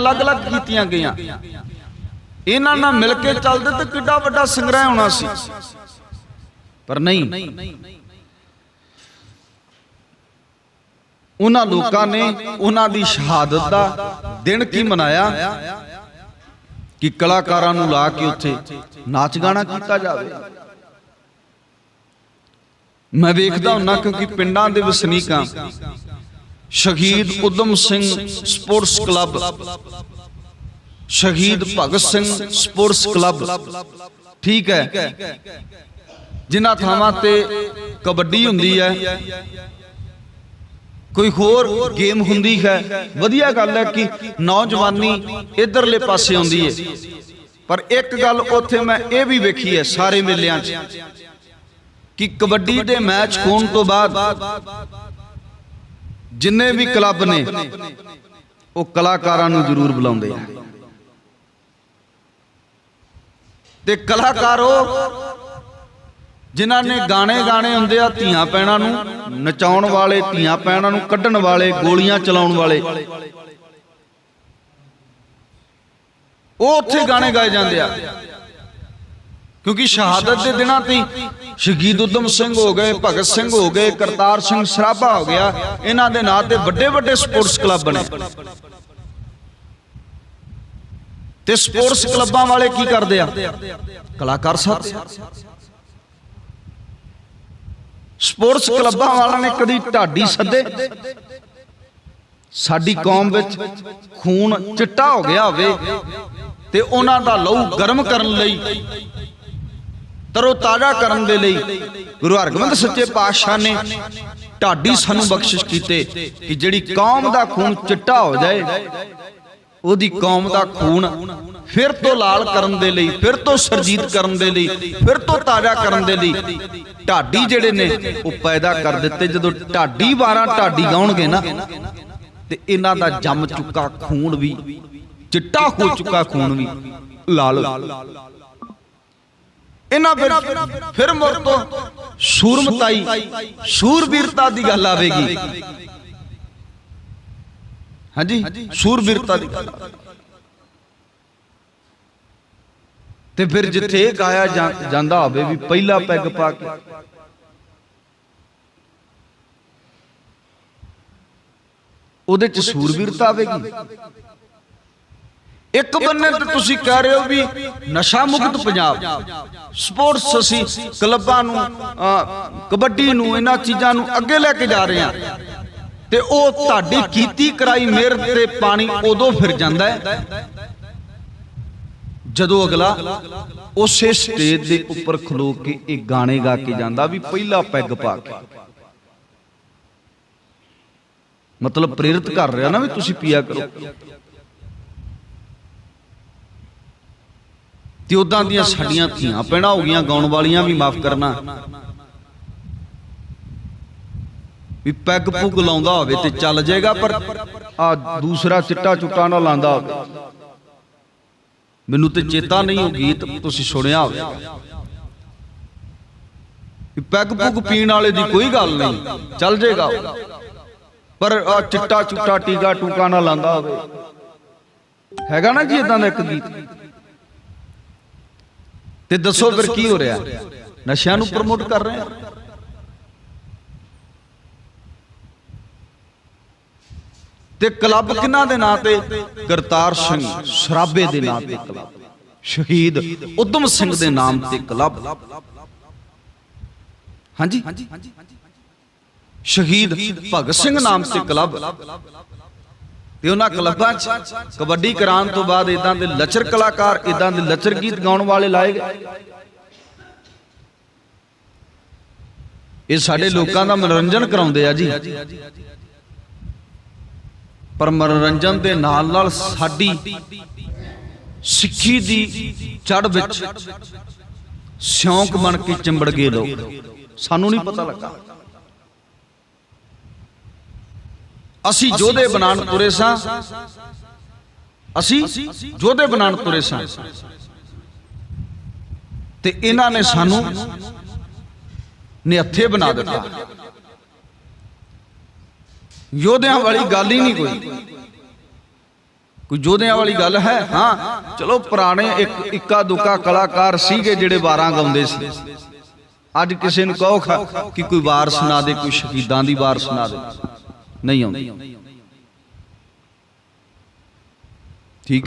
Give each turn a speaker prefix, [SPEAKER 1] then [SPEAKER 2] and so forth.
[SPEAKER 1] ਅਲੱਗ-ਅਲੱਗ ਕੀਤੀਆਂ ਗਈਆਂ। ਇਹਨਾਂ ਨਾਲ ਮਿਲ ਕੇ ਚੱਲਦੇ ਤੇ ਕਿੱਡਾ ਵੱਡਾ ਸੰਗ੍ਰਹਿ ਹੋਣਾ ਸੀ। ਪਰ ਨਹੀਂ। ਉਹਨਾਂ ਲੋਕਾਂ ਨੇ ਉਹਨਾਂ ਦੀ ਸ਼ਹਾਦਤ ਦਾ ਦਿਨ ਕੀ ਮਨਾਇਆ? ਕਿ ਕਲਾਕਾਰਾਂ ਨੂੰ ਲਾ ਕੇ ਉੱਥੇ ਨਾਚ ਗਾਣਾ ਕੀਤਾ ਜਾਵੇ। ਮੈਂ ਵੇਖਦਾ ਹੁੰਨਾ ਕਿਉਂਕਿ ਪਿੰਡਾਂ ਦੇ ਵਸਨੀਕਾਂ ਸ਼ਹੀਦ ਉਦਮ ਸਿੰਘ ਸਪੋਰਟਸ ਕਲੱਬ, ਸ਼ਹੀਦ ਭਗਤ ਸਿੰਘ ਸਪੋਰਟਸ ਕਲੱਬ। ਠੀਕ ਹੈ। ਜਿਨ੍ਹਾਂ ਥਾਵਾਂ ਤੇ ਕਬੱਡੀ ਹੁੰਦੀ ਹੈ। ਕੋਈ ਹੋਰ ਗੇਮ ਹੁੰਦੀ ਹੈ। ਵਧੀਆ ਗੱਲ ਹੈ ਕਿ ਨੌਜਵਾਨੀ ਇਧਰਲੇ ਪਾਸੇ ਆਉਂਦੀ ਹੈ। ਪਰ ਇੱਕ ਗੱਲ ਉੱਥੇ ਮੈਂ ਇਹ ਵੀ ਵੇਖੀ ਹੈ ਸਾਰੇ ਮੇਲਿਆਂ 'ਚ ਕਿ ਕਬੱਡੀ ਦੇ ਮੈਚ ਹੋਣ ਤੋਂ ਬਾਅਦ ਜਿੰਨੇ ਵੀ ਕਲੱਬ ਨੇ ਉਹ ਕਲਾਕਾਰਾਂ ਨੂੰ ਜ਼ਰੂਰ ਬੁਲਾਉਂਦੇ ਆ। ਤੇ ਕਲਾਕਾਰ ਉਹ ਜਿਨ੍ਹਾਂ ਨੇ ਗਾਣੇ ਗਾਣੇ ਹੁੰਦੇ ਆ ਧੀਆਂ ਪੈਣਾ ਨੂੰ ਨਚਾਉਣ ਵਾਲੇ ਧੀਆਂ ਪੈਣਾ ਨੂੰ ਕੱਢਣ ਵਾਲੇ ਗੋਲੀਆਂ ਚਲਾਉਣ ਵਾਲੇ। ਉਹ ਉੱਥੇ ਗਾਣੇ ਗਾਏ ਜਾਂਦੇ ਆ। ਕਿਉਂਕਿ ਸ਼ਹਾਦਤ ਦੇ ਦਿਨਾਂ ਤੇ ਸ਼ਹੀਦ ਉਦਮ ਸਿੰਘ ਹੋ ਗਏ, ਭਗਤ ਸਿੰਘ ਹੋ ਗਏ, ਕਰਤਾਰ ਸਿੰਘ ਸਰਾਭਾ ਹੋ ਗਿਆ, ਇਹਨਾਂ ਦੇ ਨਾਂ ਤੇ ਵੱਡੇ ਵੱਡੇ ਸਪੋਰਟਸ ਕਲੱਬ ਬਣੇ। ਤੇ ਸਪੋਰਟਸ ਕਲੱਬਾਂ ਵਾਲੇ ਕੀ ਕਰਦੇ ਆ? ਕਲਾਕਾਰ ਸਾਹਿਬ। ਸਪੋਰਟਸ ਕਲੱਬਾਂ ਵਾਲਿਆਂ ਨੇ ਕਦੀ ਢਾਡੀ ਸੱਦੇ? ਸਾਡੀ ਕੌਮ ਵਿੱਚ ਖੂਨ ਚਿੱਟਾ ਹੋ ਗਿਆ ਹੋਵੇ ਤੇ ਉਹਨਾਂ ਦਾ ਲਹੂ ਗਰਮ ਕਰਨ ਲਈ ਤਰੋ ਤਾਜ਼ਾ ਕਰਨ ਦੇ ਲਈ ਗੁਰੂ ਹਰਗੋਬਿੰਦ ਸੱਚੇ ਪਾਤਸ਼ਾਹ ਨੇ ਢਾਡੀ ਸਾਨੂੰ ਬਖਸ਼ਿਸ਼ ਕੀਤੇ ਕਿ ਜਿਹੜੀ ਕੌਮ ਦਾ ਖੂਨ ਚਿੱਟਾ ਹੋ ਜਾਏ, ਉਹਦੀ ਕੌਮ ਦਾ ਖੂਨ ਫਿਰ ਤੋਂ ਲਾਲ ਕਰਨ ਦੇ ਲਈ, ਫਿਰ ਤੋਂ ਸਰਜੀਤ ਕਰਨ ਦੇ ਲਈ, ਫਿਰ ਤੋਂ ਤਾਜ਼ਾ ਕਰਨ ਦੇ ਲਈ ਢਾਡੀ ਜਿਹੜੇ ਨੇ, ਉਹ ਪੈਦਾ ਕਰ ਦਿੱਤੇ। ਜਦੋਂ ਢਾਡੀ ਵਾਰਾਂ ਢਾਡੀ ਗਾਉਣਗੇ ਨਾ, ਤੇ ਇਹਨਾਂ ਦਾ ਜੰਮ ਚੁੱਕਾ ਖੂਨ ਵੀ, ਚਿੱਟਾ ਹੋ ਚੁੱਕਾ ਖੂਨ ਵੀ ਲਾਲ ਇਹਨਾਂ ਫਿਰ ਫਿਰ ਮੁੜ ਤੋਂ ਸੂਰਮਤਾਈ ਸੂਰਬੀਰਤਾ ਦੀ ਗੱਲ ਆਵੇਗੀ। ਹਾਂਜੀ? ਸੂਰਬੀਰਤਾ ਦੀ ਗੱਲ। ਤੇ ਫਿਰ ਜਿੱਥੇ ਇਹ ਗਾਇਆ ਜਾਂਦਾ ਹੋਵੇ ਵੀ ਪਹਿਲਾ ਪੈਗ ਪਾ ਕੇ। ਉਹਦੇ ਚ ਸੂਰਬੀਰਤਾ ਆਵੇਗੀ। ਇੱਕ ਬੰਨੇ ਤੇ ਤੁਸੀਂ ਕਹਿ ਰਹੇ ਹੋ ਵੀ ਨਸ਼ਾ ਮੁਕਤ ਪੰਜਾਬ। ਸਪੋਰਟਸ ਅਸੀਂ ਕਲੱਬਾਂ ਨੂੰ ਕਬੱਡੀ ਨੂੰ ਇਹਨਾਂ ਚੀਜ਼ਾਂ ਨੂੰ ਅੱਗੇ ਲੈ ਕੇ ਜਾ ਰਹੇ ਹਾਂ। ਤੇ ਉਹ ਤੁਹਾਡੀ ਕੀਤੀ ਕਰਾਈ ਮਿਹਰ ਤੇ ਪਾਣੀ ਉਦੋਂ ਫਿਰ ਜਾਂਦਾ ਹੈ। ਜਦੋਂ ਅਗਲਾ ਉਸੇ ਸਟੇਜ ਦੇ ਉੱਪਰ ਖਲੋ ਕੇ ਇਹ ਗਾਣੇ ਗਾ ਕੇ ਜਾਂਦਾ ਵੀ ਪਹਿਲਾ ਪੈਗ ਪਾ ਕੇ। ਮਤਲਬ ਪ੍ਰੇਰਿਤ ਕਰ ਰਿਹਾ ਨਾ ਵੀ ਤੁਸੀਂ ਪੀਆ ਕਰੋ। ਤੇ ਉਦਾਂ ਦੀਆਂ ਸਾਡੀਆਂ ਥੀਆਂ ਪੈਣਾ ਹੋ ਗਈਆਂ, ਗਾਉਣ ਵਾਲੀਆਂ ਵੀ ਮਾਫ ਕਰਨਾ। ਵੀ ਪੈਗ ਪੁਗ ਲਾਉਂਦਾ ਹੋਵੇ ਤੇ ਚੱਲ ਜਾਏਗਾ, ਪਰ ਆ ਦੂਸਰਾ ਚਿੱਟਾ ਚੁੱਟਾ ਨਾ ਲਾਂਦਾ ਹੋਵੇ। ਮੈਨੂੰ ਤੇ ਚੇਤਾ ਨਹੀਂ ਉਹ ਗੀਤ ਤੁਸੀਂ ਸੁਣਿਆ ਹੋਵੇਗਾ। ਪੈਗ ਪੁਗ ਪੀਣ ਵਾਲੇ ਦੀ ਕੋਈ ਗੱਲ ਨਹੀਂ, ਚੱਲ ਜਾਏਗਾ। ਪਰ ਆ ਚਿੱਟਾ ਚੁੱਟਾ ਟੀਕਾ ਟੂਕਾ ਨਾ ਲਾਂਦਾ ਹੋਵੇ। ਹੈਗਾ ਨਾ ਜੀ ਇਦਾਂ ਦਾ ਇੱਕ ਗੀਤ? ਤੇ ਦੱਸੋ ਫਿਰ ਕੀ ਹੋ ਰਿਹਾ? ਨਸ਼ਿਆਂ ਨੂੰ ਪ੍ਰਮੋਟ ਕਰ ਰਹੇ ਆ? ਤੇ ਕਲੱਬ ਕਿਹਨਾਂ ਦੇ ਨਾਂ ਤੇ? ਕਰਤਾਰ ਸਿੰਘ ਸਰਾਬੇ ਦੇ ਨਾਂ ਤੇ ਕਲੱਬ ਸ਼ਹੀਦ ਉਦਮ ਸਿੰਘ ਦੇ ਨਾਮ ਤੇ ਕਲੱਬ ਹਾਂਜੀ? ਸ਼ਹੀਦ ਭਗਤ ਸਿੰਘ ਨਾਮ ਤੇ ਕਲੱਬ ਤੇ ਉਹਨਾਂ ਕਲੱਬਾਂ 'ਚ ਕਬੱਡੀ ਕਰਾਉਣ ਤੋਂ ਬਾਅਦ ਇਦਾਂ ਦੇ ਲੱਚਰ ਕਲਾਕਾਰ ਇਦਾਂ ਦੇ ਲੱਚਰ ਗੀਤ ਗਾਉਣ ਵਾਲੇ ਲਾਏ ਗਏ। ਇਹ ਸਾਡੇ ਲੋਕਾਂ ਦਾ ਮਨੋਰੰਜਨ ਕਰਾਉਂਦੇ ਆ ਜੀ। ਪਰ ਮਨੋਰੰਜਨ ਦੇ ਨਾਲ ਨਾਲ ਸਾਡੀ ਸਿੱਖੀ ਦੀ ਚੜ ਵਿੱਚ ਸਿਉਂਕ ਬਣ ਕੇ ਚਿੰਬੜ ਗਏ ਲੋਕ। ਸਾਨੂੰ ਨਹੀਂ ਪਤਾ ਲੱਗਾ। ਅਸੀਂ ਜੋਧੇ ਬਣਾਣ ਤੁਰੇ ਸਾਂ। ਅਸੀਂ ਜੋਧੇ ਬਣਾਣ ਤੁਰੇ ਸਾਂ। ਤੇ ਇਹਨਾਂ ਨੇ ਸਾਨੂੰ ਨਿਹੱਥੇ ਬਣਾ ਦਿੱਤਾ। ਯੋਧਿਆਂ ਵਾਲੀ ਗੱਲ ਹੀ ਨਹੀਂ ਕੋਈ। ਕੋਈ ਜੋਧਿਆਂ ਵਾਲੀ ਗੱਲ ਹੈ? ਹਾਂ। ਚਲੋ ਪੁਰਾਣੇ ਇੱਕ ਇੱਕਾ ਦੁੱਕਾ ਕਲਾਕਾਰ ਸੀਗੇ ਜਿਹੜੇ ਵਾਰਾਂ ਗਾਉਂਦੇ ਸੀ। ਅੱਜ ਕਿਸੇ ਨੂੰ ਕਹੋ ਕਿ ਕੋਈ ਵਾਰ ਸੁਣਾ ਦੇ ਕੋਈ ਸ਼ਹੀਦਾਂ ਦੀ ਵਾਰ ਸੁਣਾ ਦੇ। ਨਹੀਂ ਆਉਂਦੀ। ਠੀਕ।